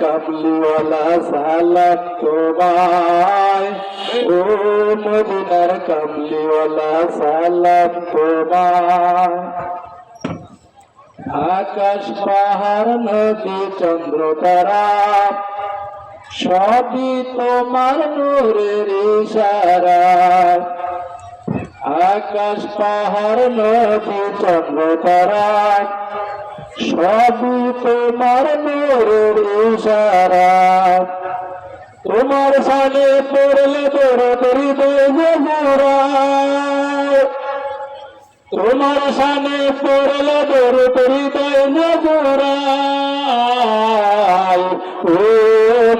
কামলিওয়ালা সালাম তোমায়। ও মদিনার কামলিওয়ালা সালাম তোমায়। আকাশ, পাহাড়, নদী চন্দ্র তারা সবই তোমার নূরের ইশারা। আকাশ, পাহাড়, নদী চন্দ্র তারা সবই তোমার নূরের ইশারা। তোমার সালে পড়লে হৃদয় জোড়ায় তোমার সামনে পড়লে দর হৃদয় নজরায় ও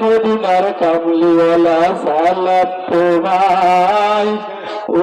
মদিনার কামলিওয়ালা সালাম তোমায়। ও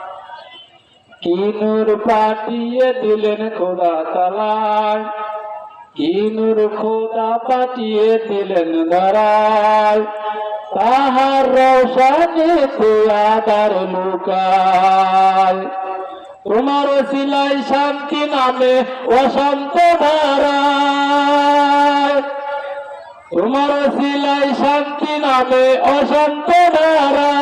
কি নূর পাঠিয়ে দিলেন খোদা তালায় কি নূর খোদা পাঠিয়ে দিলেন ধরায় তাহার রোশানিতে আদার লুকায় তোমার সিলাই শান্তি নামে অশান্ত ধারায় তোমার সিলাই শান্তি নামে অশান্ত ধারায়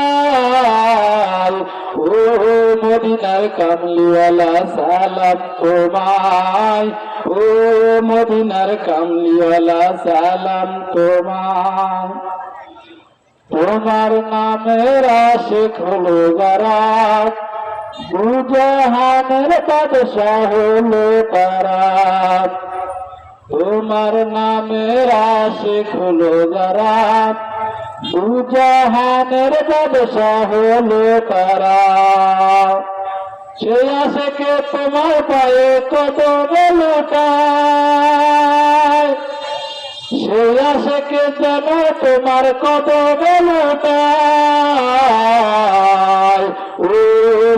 মদিনার কামলিওয়ালা সালাম তোমায়। ও মদিনার কামলিওয়ালা সালাম তোমায়। তোমার নামের আশেখ হলো বারাত দুজাহানের বাদশাহ হলো তারা তোমার নামের আশেখ হলো গারাত দুজাহানের বাদশাহ হলো তারা। সে আশেকে তোমার পায়ে কত লুটায় সে আশেকে যেন তোমার কত বেলুটায় ও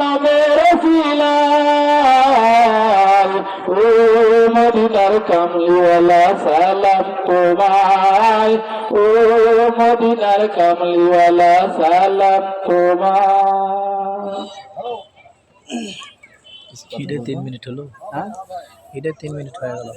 নামের ও মদিনার কামলিওয়ালা সালাম তোমায়। ও মদিনার কামলিওয়ালা সালাম তোমায়। এটা তিন মিনিট হলো। হ্যাঁ? এটা তিন মিনিট হয়ে গেল।